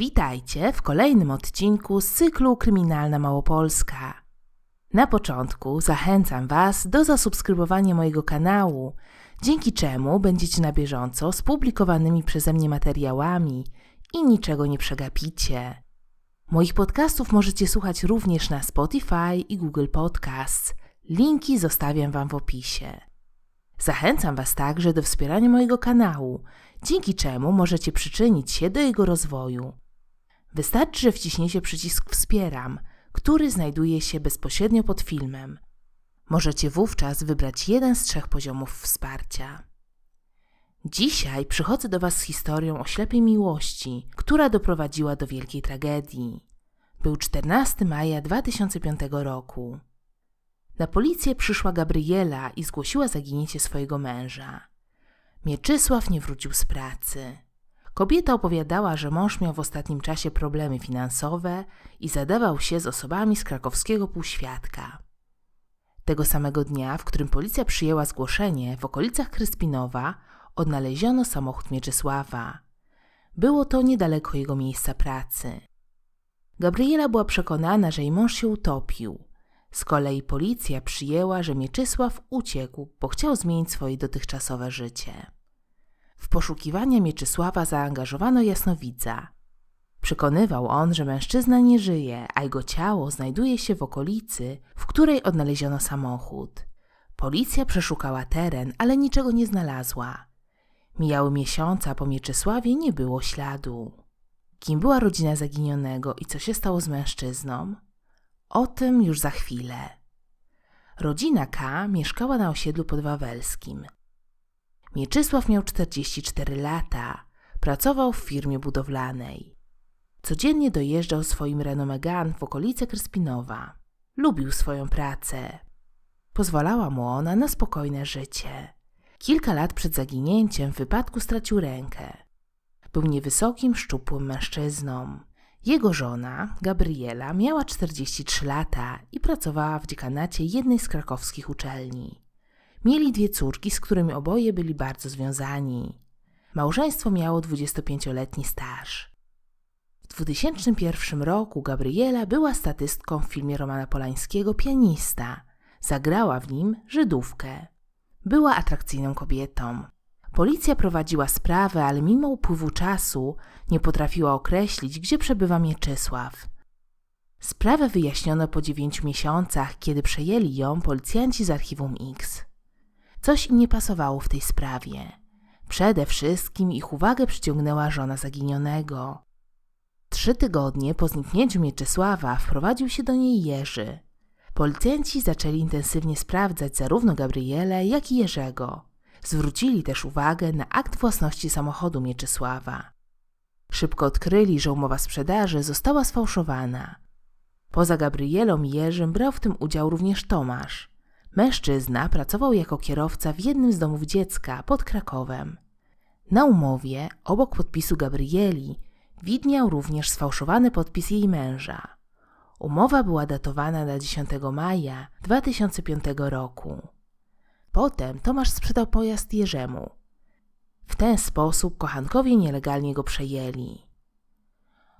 Witajcie w kolejnym odcinku z cyklu Kryminalna Małopolska. Na początku zachęcam Was do zasubskrybowania mojego kanału, dzięki czemu będziecie na bieżąco z publikowanymi przeze mnie materiałami i niczego nie przegapicie. Moich podcastów możecie słuchać również na Spotify i Google Podcasts. Linki zostawiam Wam w opisie. Zachęcam Was także do wspierania mojego kanału, dzięki czemu możecie przyczynić się do jego rozwoju. Wystarczy, że wciśniecie przycisk Wspieram, który znajduje się bezpośrednio pod filmem. Możecie wówczas wybrać jeden z trzech poziomów wsparcia. Dzisiaj przychodzę do Was z historią o ślepej miłości, która doprowadziła do wielkiej tragedii. Był 14 maja 2005 roku. Na policję przyszła Gabriela i zgłosiła zaginięcie swojego męża. Mieczysław nie wrócił z pracy. Kobieta opowiadała, że mąż miał w ostatnim czasie problemy finansowe i zadawał się z osobami z krakowskiego półświadka. Tego samego dnia, w którym policja przyjęła zgłoszenie, w okolicach Kryspinowa odnaleziono samochód Mieczysława. Było to niedaleko jego miejsca pracy. Gabriela była przekonana, że jej mąż się utopił. Z kolei policja przyjęła, że Mieczysław uciekł, bo chciał zmienić swoje dotychczasowe życie. W poszukiwania Mieczysława zaangażowano jasnowidza. Przekonywał on, że mężczyzna nie żyje, a jego ciało znajduje się w okolicy, w której odnaleziono samochód. Policja przeszukała teren, ale niczego nie znalazła. Mijały miesiące, a po Mieczysławie nie było śladu. Kim była rodzina zaginionego i co się stało z mężczyzną? O tym już za chwilę. Rodzina K mieszkała na osiedlu podwawelskim. Mieczysław miał 44 lata, pracował w firmie budowlanej. Codziennie dojeżdżał swoim Renault Megane w okolice Kryspinowa. Lubił swoją pracę. Pozwalała mu ona na spokojne życie. Kilka lat przed zaginięciem w wypadku stracił rękę. Był niewysokim, szczupłym mężczyzną. Jego żona, Gabriela, miała 43 lata i pracowała w dziekanacie jednej z krakowskich uczelni. Mieli dwie córki, z którymi oboje byli bardzo związani. Małżeństwo miało 25-letni staż. W 2001 roku Gabriela była statystką w filmie Romana Polańskiego Pianista. Zagrała w nim Żydówkę. Była atrakcyjną kobietą. Policja prowadziła sprawę, ale mimo upływu czasu nie potrafiła określić, gdzie przebywa Mieczysław. Sprawę wyjaśniono po dziewięciu miesiącach, kiedy przejęli ją policjanci z archiwum X. Coś im nie pasowało w tej sprawie. Przede wszystkim ich uwagę przyciągnęła żona zaginionego. Trzy tygodnie po zniknięciu Mieczysława wprowadził się do niej Jerzy. Policjanci zaczęli intensywnie sprawdzać zarówno Gabrielę, jak i Jerzego. Zwrócili też uwagę na akt własności samochodu Mieczysława. Szybko odkryli, że umowa sprzedaży została sfałszowana. Poza Gabrielą i Jerzym brał w tym udział również Tomasz. Mężczyzna pracował jako kierowca w jednym z domów dziecka pod Krakowem. Na umowie, obok podpisu Gabrieli, widniał również sfałszowany podpis jej męża. Umowa była datowana na 10 maja 2005 roku. Potem Tomasz sprzedał pojazd Jerzemu. W ten sposób kochankowie nielegalnie go przejęli.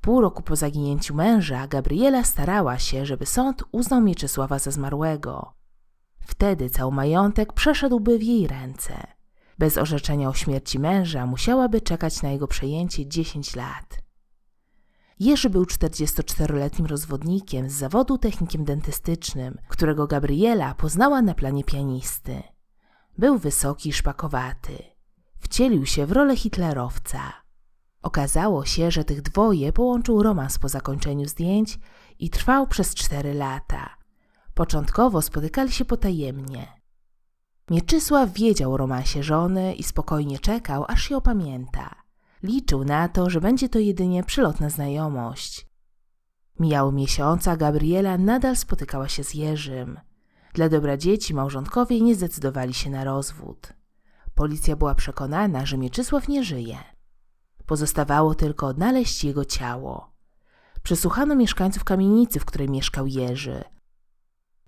Pół roku po zaginięciu męża Gabriela starała się, żeby sąd uznał Mieczysława za zmarłego. Wtedy cały majątek przeszedłby w jej ręce. Bez orzeczenia o śmierci męża musiałaby czekać na jego przejęcie 10 lat. Jerzy był 44-letnim rozwodnikiem z zawodu technikiem dentystycznym, którego Gabriela poznała na planie pianisty. Był wysoki i szpakowaty. Wcielił się w rolę hitlerowca. Okazało się, że tych dwoje połączył romans po zakończeniu zdjęć i trwał przez cztery lata. Początkowo spotykali się potajemnie. Mieczysław wiedział o romansie żony i spokojnie czekał, aż się opamięta. Liczył na to, że będzie to jedynie przylotna znajomość. Mijały miesiące, a Gabriela nadal spotykała się z Jerzym. Dla dobra dzieci małżonkowie nie zdecydowali się na rozwód. Policja była przekonana, że Mieczysław nie żyje. Pozostawało tylko odnaleźć jego ciało. Przesłuchano mieszkańców kamienicy, w której mieszkał Jerzy.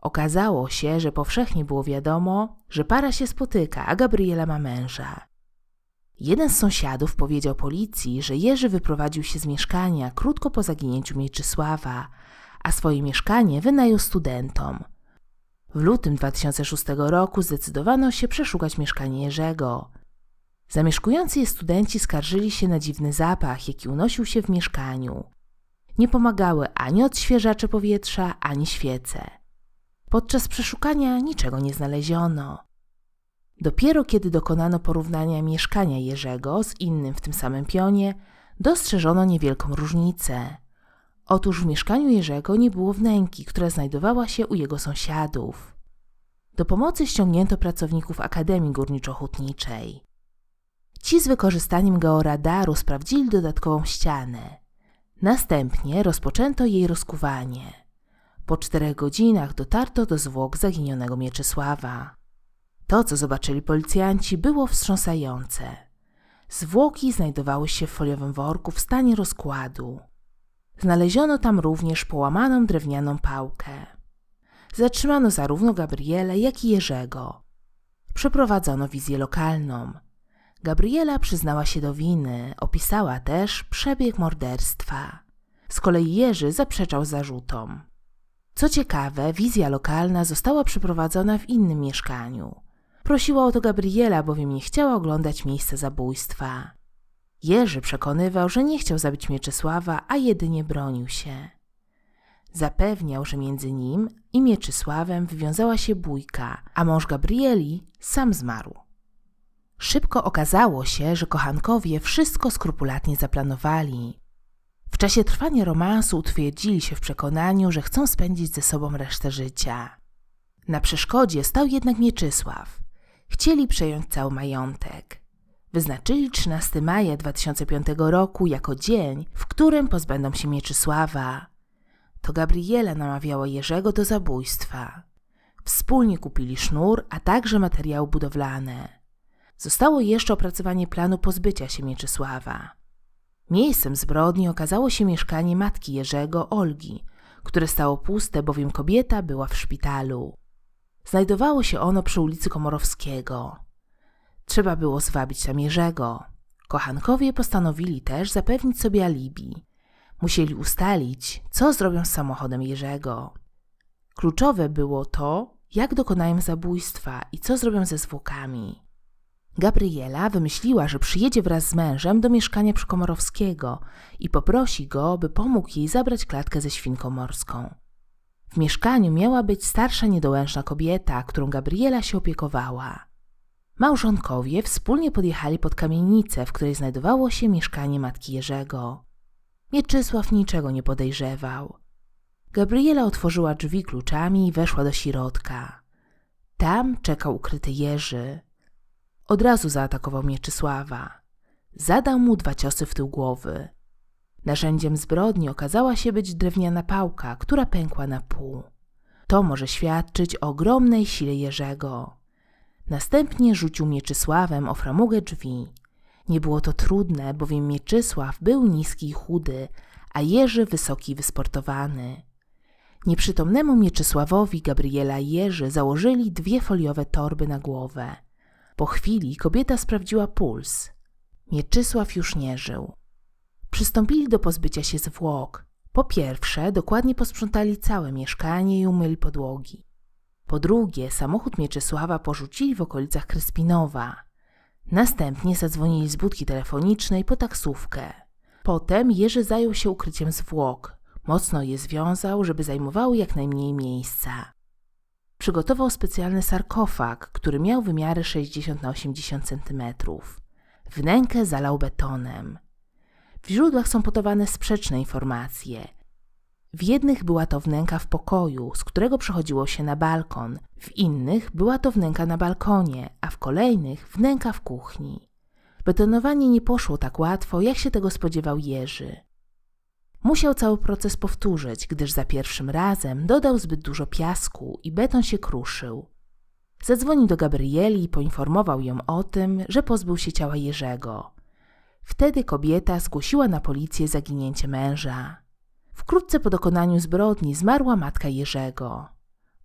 Okazało się, że powszechnie było wiadomo, że para się spotyka, a Gabriela ma męża. Jeden z sąsiadów powiedział policji, że Jerzy wyprowadził się z mieszkania krótko po zaginięciu Mieczysława, a swoje mieszkanie wynajął studentom. W lutym 2006 roku zdecydowano się przeszukać mieszkanie Jerzego. Zamieszkujący je studenci skarżyli się na dziwny zapach, jaki unosił się w mieszkaniu. Nie pomagały ani odświeżacze powietrza, ani świece. Podczas przeszukania niczego nie znaleziono. Dopiero kiedy dokonano porównania mieszkania Jerzego z innym w tym samym pionie, dostrzeżono niewielką różnicę. Otóż w mieszkaniu Jerzego nie było wnęki, która znajdowała się u jego sąsiadów. Do pomocy ściągnięto pracowników Akademii Górniczo-Hutniczej. Ci z wykorzystaniem georadaru sprawdzili dodatkową ścianę. Następnie rozpoczęto jej rozkuwanie. Po czterech godzinach dotarto do zwłok zaginionego Mieczysława. To, co zobaczyli policjanci, było wstrząsające. Zwłoki znajdowały się w foliowym worku w stanie rozkładu. Znaleziono tam również połamaną drewnianą pałkę. Zatrzymano zarówno Gabrielę, jak i Jerzego. Przeprowadzono wizję lokalną. Gabriela przyznała się do winy, opisała też przebieg morderstwa. Z kolei Jerzy zaprzeczał zarzutom. Co ciekawe, wizja lokalna została przeprowadzona w innym mieszkaniu. Prosiła o to Gabriela, bowiem nie chciała oglądać miejsca zabójstwa. Jerzy przekonywał, że nie chciał zabić Mieczysława, a jedynie bronił się. Zapewniał, że między nim i Mieczysławem wywiązała się bójka, a mąż Gabrieli sam zmarł. Szybko okazało się, że kochankowie wszystko skrupulatnie zaplanowali. Czasie trwania romansu utwierdzili się w przekonaniu, że chcą spędzić ze sobą resztę życia. Na przeszkodzie stał jednak Mieczysław. Chcieli przejąć cały majątek. Wyznaczyli 13 maja 2005 roku jako dzień, w którym pozbędą się Mieczysława. To Gabriela namawiała Jerzego do zabójstwa. Wspólnie kupili sznur, a także materiały budowlane. Zostało jeszcze opracowanie planu pozbycia się Mieczysława. Miejscem zbrodni okazało się mieszkanie matki Jerzego, Olgi, które stało puste, bowiem kobieta była w szpitalu. Znajdowało się ono przy ulicy Komorowskiego. Trzeba było zwabić tam Jerzego. Kochankowie postanowili też zapewnić sobie alibi. Musieli ustalić, co zrobią z samochodem Jerzego. Kluczowe było to, jak dokonają zabójstwa i co zrobią ze zwłokami. Gabriela wymyśliła, że przyjedzie wraz z mężem do mieszkania przy Komorowskiego i poprosi go, by pomógł jej zabrać klatkę ze świnką morską. W mieszkaniu miała być starsza niedołężna kobieta, którą Gabriela się opiekowała. Małżonkowie wspólnie podjechali pod kamienicę, w której znajdowało się mieszkanie matki Jerzego. Mieczysław niczego nie podejrzewał. Gabriela otworzyła drzwi kluczami i weszła do środka. Tam czekał ukryty Jerzy. Od razu zaatakował Mieczysława. Zadał mu dwa ciosy w tył głowy. Narzędziem zbrodni okazała się być drewniana pałka, która pękła na pół. To może świadczyć o ogromnej sile Jerzego. Następnie rzucił Mieczysławem o framugę drzwi. Nie było to trudne, bowiem Mieczysław był niski i chudy, a Jerzy wysoki i wysportowany. Nieprzytomnemu Mieczysławowi Gabriela i Jerzy założyli dwie foliowe torby na głowę. Po chwili kobieta sprawdziła puls. Mieczysław już nie żył. Przystąpili do pozbycia się zwłok. Po pierwsze, dokładnie posprzątali całe mieszkanie i umyli podłogi. Po drugie, samochód Mieczysława porzucili w okolicach Kryspinowa. Następnie zadzwonili z budki telefonicznej po taksówkę. Potem Jerzy zajął się ukryciem zwłok. Mocno je związał, żeby zajmowały jak najmniej miejsca. Przygotował specjalny sarkofag, który miał wymiary 60 na 80 cm. Wnękę zalał betonem. W źródłach są podawane sprzeczne informacje. W jednych była to wnęka w pokoju, z którego przechodziło się na balkon, w innych była to wnęka na balkonie, a w kolejnych wnęka w kuchni. Betonowanie nie poszło tak łatwo, jak się tego spodziewał Jerzy. Musiał cały proces powtórzyć, gdyż za pierwszym razem dodał zbyt dużo piasku i beton się kruszył. Zadzwonił do Gabrieli i poinformował ją o tym, że pozbył się ciała Jerzego. Wtedy kobieta zgłosiła na policję zaginięcie męża. Wkrótce po dokonaniu zbrodni zmarła matka Jerzego.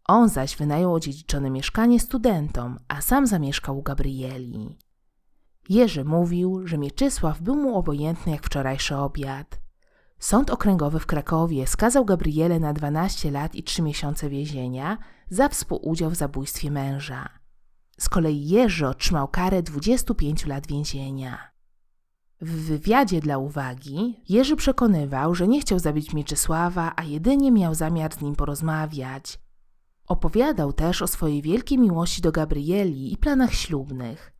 On zaś wynajął odziedziczone mieszkanie studentom, a sam zamieszkał u Gabrieli. Jerzy mówił, że Mieczysław był mu obojętny jak wczorajszy obiad. Sąd okręgowy w Krakowie skazał Gabrielę na 12 lat i 3 miesiące więzienia za współudział w zabójstwie męża. Z kolei Jerzy otrzymał karę 25 lat więzienia. W wywiadzie dla uwagi Jerzy przekonywał, że nie chciał zabić Mieczysława, a jedynie miał zamiar z nim porozmawiać. Opowiadał też o swojej wielkiej miłości do Gabrieli i planach ślubnych.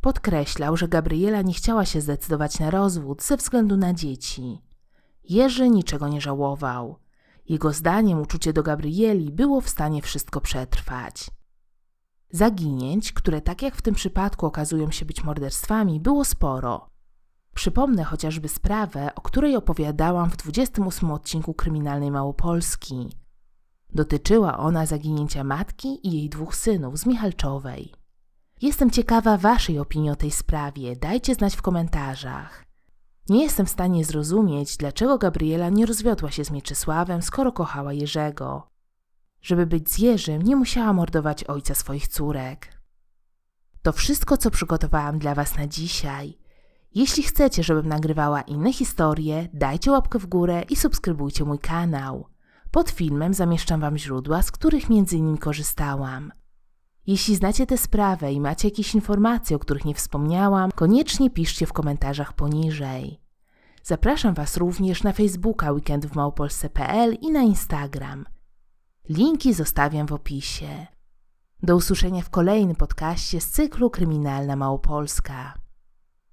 Podkreślał, że Gabriela nie chciała się zdecydować na rozwód ze względu na dzieci. Jerzy niczego nie żałował. Jego zdaniem uczucie do Gabrieli było w stanie wszystko przetrwać. Zaginięć, które tak jak w tym przypadku okazują się być morderstwami, było sporo. Przypomnę chociażby sprawę, o której opowiadałam w 28 odcinku Kryminalnej Małopolski. Dotyczyła ona zaginięcia matki i jej dwóch synów z Michalczowej. Jestem ciekawa Waszej opinii o tej sprawie, dajcie znać w komentarzach. Nie jestem w stanie zrozumieć, dlaczego Gabriela nie rozwiodła się z Mieczysławem, skoro kochała Jerzego. Żeby być z Jerzym, nie musiała mordować ojca swoich córek. To wszystko, co przygotowałam dla Was na dzisiaj. Jeśli chcecie, żebym nagrywała inne historie, dajcie łapkę w górę i subskrybujcie mój kanał. Pod filmem zamieszczam Wam źródła, z których między innymi korzystałam. Jeśli znacie tę sprawę i macie jakieś informacje, o których nie wspomniałam, koniecznie piszcie w komentarzach poniżej. Zapraszam Was również na Facebooka Weekend w Małopolsce.pl i na Instagram. Linki zostawiam w opisie. Do usłyszenia w kolejnym podcaście z cyklu Kryminalna Małopolska.